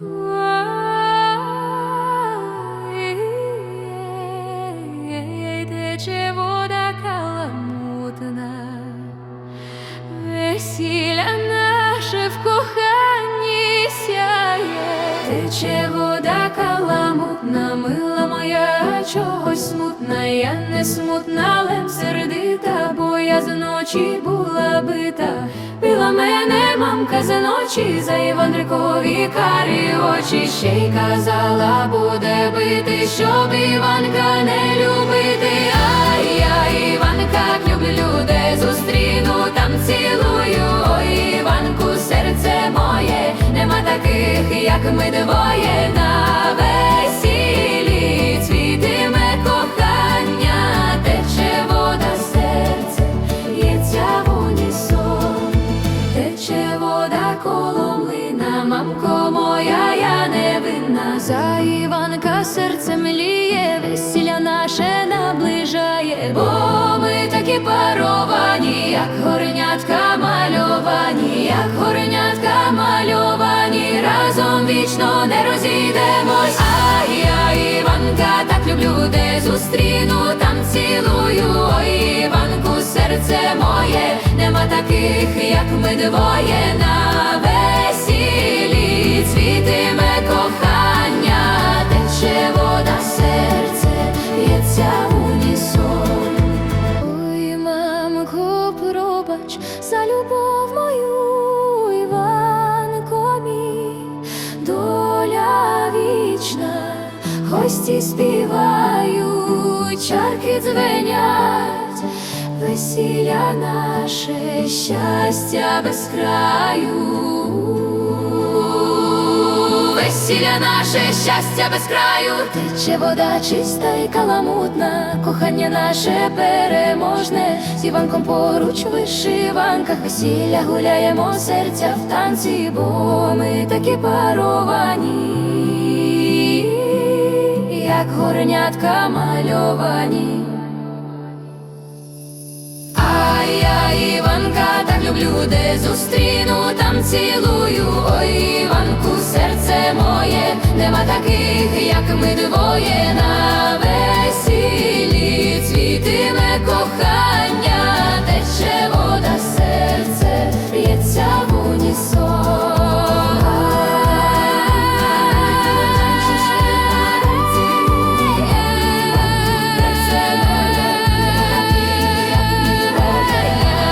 Тече вода каламутна, весілля наше в коханні сяє. Тече вода каламутна, мила моя, чогось смутна, я не але сердита, бо я з була бита. Била мене мамка за ночі, за Івандрикові карі очі, ще й казала, буде бити, щоб Іванка не любити. Ай, я Іванка, люблю людей, зустріну, там цілую. Ой, Іванку, серце моє, нема таких, як ми двоє моя, я не винна. За Іванка серце мліє, весілля наше наближає, бо ми такі паровані, як горнятка мальовані, як горнятка мальовані, разом вічно не розійдемось. А я Іванка, так люблю, де зустріну, там цілую. Ой, Іванку, серце моє, нема таких, як ми двоє тече серце, б'ється в унісон. Ой, мамко, за любов мою, доля вічна, гості співають, чарки дзвенять, весілля наше щастя без краю. Весілля наше щастя без краю, тече вода чиста і каламутна, кохання наше переможне, з Іванком поруч в вишиванках, весілля гуляємо серця в танці, бо ми такі паровані, як горнятка мальовані. А я Іванка, так люблю, де зустріну, там цілую. Ой, серце моє, нема таких, як ми двоє